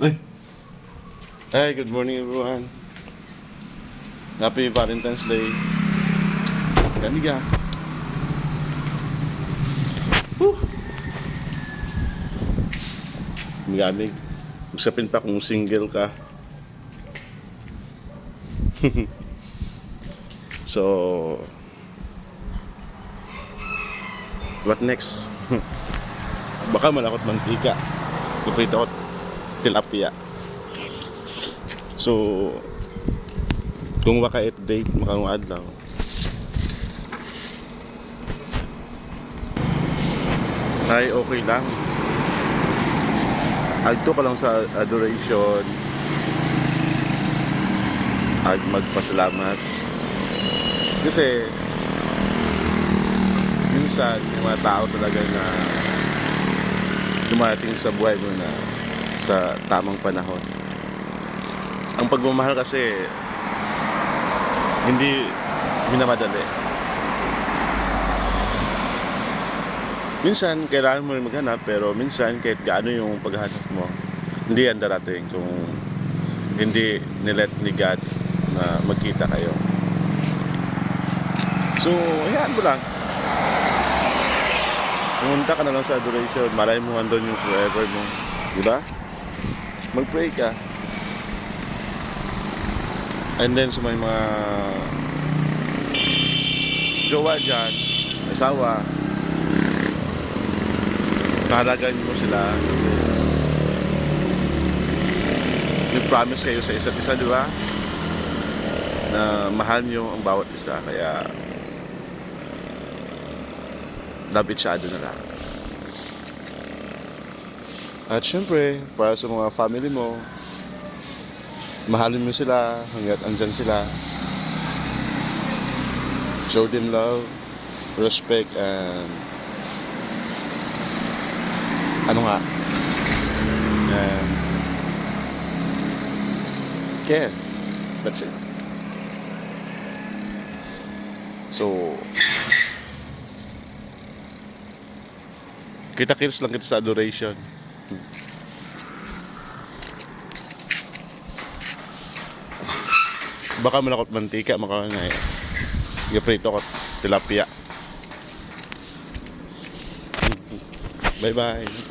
Ay. Hi, good morning everyone. Happy Valentine's Day. Ah. Whew. Magamig. Usapin pa kung single ka. so, what next? Baka malakot mantika. Kuprito ko tilapia. So, kung waka it date, makang adlaw. Ay, okay lang. Agto ka lang sa adoration. Ag magpasalamat. Kasi, minsan, may mga tao talaga na dumarating sa buhay mo na sa tamang panahon. Ang pagmamahal kasi hindi minamadali. Minsan, kailangan mo rin maghanap, pero minsan, kahit gaano yung paghanap mo, hindi yan darating kung hindi nilet ni God na magkita kayo. So, hayaan mo lang. Pumunta ka na lang sa adoration, malay mo andun yung forever mo. Di ba? Mag-pray ka. And then sa may mga jowa dyan, asawa, kahalagan mo sila kasi nag-promise kayo sa isa't isa, di ba? Na mahal nyo ang bawat isa, kaya love each other na lang. At syempre, para sa mga family mo, mahalin mo sila hanggat andyan sila. Show them love, respect, and ano nga, and care. That's it. So, kita-kits lang kita sa adoration. Baka malakot mantika, maka na eh. Gaprito ko, tilapia. Bye-bye.